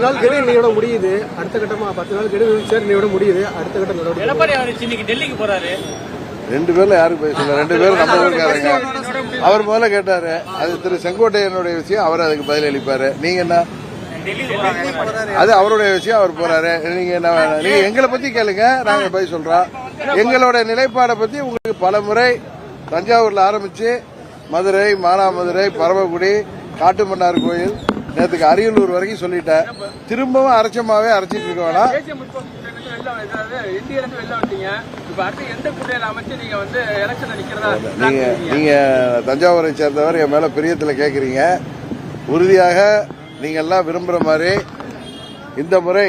பத்து நாள் கெடு இன்னையோட முடியுது. அடுத்த கட்டமா பத்து நாள் கெடு சார் இன்னையோட முடியுது. அடுத்த கட்ட நடவடிக்கை எடப்பாடி அவர் இன்னைக்கு டெல்லிக்கு போறாரு. ரெண்டு பேர்ல யாரும் பேசல ரெண்டு பேரும் நம்ம ஊருக்காரங்க அவர் முதல்ல கேட்டாரு அது திரு செங்கோட்டையனுடைய விஷயம் அவர் அதுக்கு பதில் அளிப்பாரு. நீங்க என்ன? அது அவருடைய விஷயம் அவர் போறாரு. நீங்க என்ன வேணும்? நீங்க எங்களை பத்தி கேளுங்க நாங்க பதில் சொல்றோம். எங்களோட நிலைப்பாடை பத்தி உங்களுக்கு பல முறை தஞ்சாவூர்ல ஆரம்பிச்சு மதுரை மானாமதுரை பரமக்குடி காட்டுமன்னார் கோயில் நேற்றுக்கு அரியலூர் வரைக்கும் சொல்லிட்டேன். திரும்பவும் அரைச்சமாவே அரைச்சிட்டு இருக்க வேணாம். நீங்க நீங்க தஞ்சாவூரை சேர்ந்தவர் என் மேல பிரியத்துல கேக்குறீங்க. உறுதியாக நீங்க எல்லாம் விரும்புற மாதிரி இந்த முறை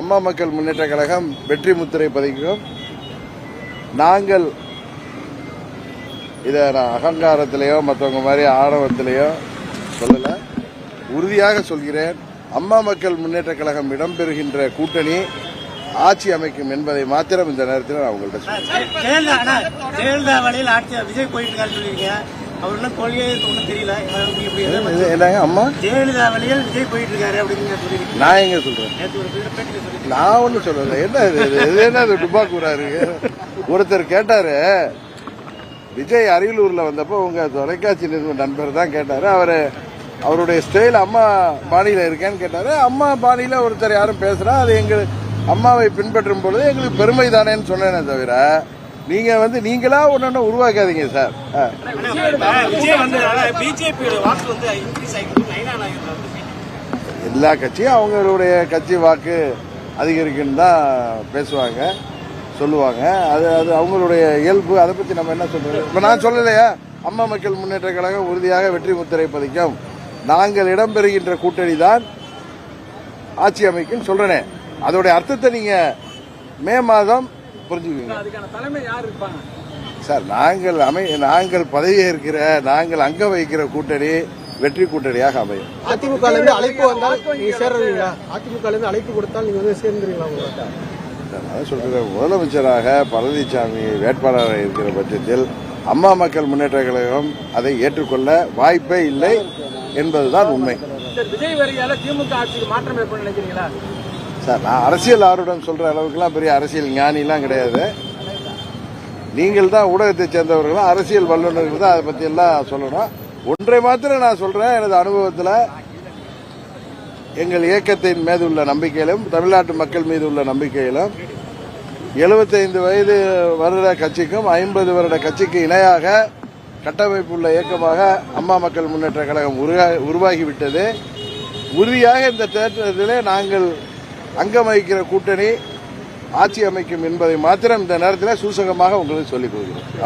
அம்மா மக்கள் முன்னேற்ற கழகம் வெற்றி முத்திரை பதிக்கும். நாங்கள் இதை நான் அகங்காரத்திலேயோ மற்றவங்க மாதிரி ஆணவத்திலேயோ சொல்லல. உறுதியாக சொல்கிறேன் அம்மா மக்கள் முன்னேற்ற கழகம் இடம்பெறுகின்ற கூட்டணி ஆட்சி அமைக்கும் என்பதை மாத்திரம் இந்த நேரத்தில் நான் உங்கள்கிட்ட சொல்றேன். என்னங்க அம்மா? ஜெயலலிதா வழியில் விஜய் போயிட்டு இருக்காரு அப்படின்னு நான் எங்க சொல்றேன்? நான் ஒன்றும் சொல்லல. என்ன இது என்ன டுபாக்கூறாரு ஒருத்தர் கேட்டாரு விஜய் அரியலூர்ல வந்தப்போ உங்க தொலைக்காட்சி நிறுவன நண்பர் தான் கேட்டாரு. அவரு அவருடைய ஸ்டைல் அம்மா பாணியில் இருக்கேன்னு கேட்டார். அம்மா பாணியில் ஒருத்தர் யாரும் பேசுகிறா அது எங்கள் அம்மாவை பின்பற்றும் பொழுது எங்களுக்கு பெருமை தானேன்னு சொன்னேனே தவிர நீங்க வந்து நீங்களா ஒன்னு உருவாக்காதீங்க சார். வந்து எல்லா கட்சியும் அவங்களுடைய கட்சி வாக்கு அதிகரிக்குன்னு தான் பேசுவாங்க சொல்லுவாங்க. அது அது அவங்களுடைய இயல்பு அதை பத்தி நம்ம என்ன சொல்றது? இப்ப நான் சொல்லலையா? அம்மா மக்கள் முன்னேற்ற கழகம் உறுதியாக வெற்றி முத்திரை பதிக்கும். நாங்கள் இடம்பெறுகின்ற கூட்டணி தான் ஆட்சி அமைக்கும் சொல்றேனே. அதோடைய அர்த்தத்தை நீங்க மே மாதம் புரிஞ்சுக்குவீங்க. இருப்பாங்க? சார் நாங்கள் அமை நாங்கள் பதவியேற்கிற நாங்கள் அங்க வைக்கிற கூட்டணி வெற்றி கூட்டணியாக அமையும். அதிமுக இருந்து அழைப்பு வந்தால் நீங்க சேர்றீங்களா? அதிமுக இருந்து அழைப்பு கொடுத்தால் நீங்க வந்து சேர்ந்துருவீங்களா நான் சொல்றேன் முதலமைச்சராக பழனிசாமி வேட்பாளராக இருக்கிற பட்சத்தில் அம்மா மக்கள் முன்னேற்ற கழகம் அதை ஏற்றுக்கொள்ள வாய்ப்பே இல்லை. என்பதுதான் உண்மை. சார் நான் அரசியல் ஆர்வம் சொல்ற அளவுக்குலாம் பெரிய அரசியல் ஞானிலாம் கிடையாது. நீங்கள் தான் ஊடகத்தை சேர்ந்தவர்கள் அரசியல் வல்லுநர்கள் தான் அதை பத்தி எல்லாம் சொல்லணும். ஒன்றை மாத்திரம் நான் சொல்றேன் எனது அனுபவத்தில் எங்கள் இயக்கத்தின் மீது உள்ள நம்பிக்கையிலும் தமிழ்நாட்டு மக்கள் மீது உள்ள நம்பிக்கையிலும் 75 வயது வருட கட்சிக்கும் ஐம்பது வருட கட்சிக்கு இணையாக கட்டமைப்பு உள்ள இயக்கமாக அம்மா மக்கள் முன்னேற்ற கழகம் உருவா- உருவாகிவிட்டது. உறுதியாக இந்த தேர்தலிலே நாங்கள் அங்கம் வகிக்கிற கூட்டணி ஆட்சி அமைக்கும் என்பதை மாத்திரம் இந்த நேரத்தில் சூசகமாக உங்களுக்கு சொல்லிக் கொள்கிறோம்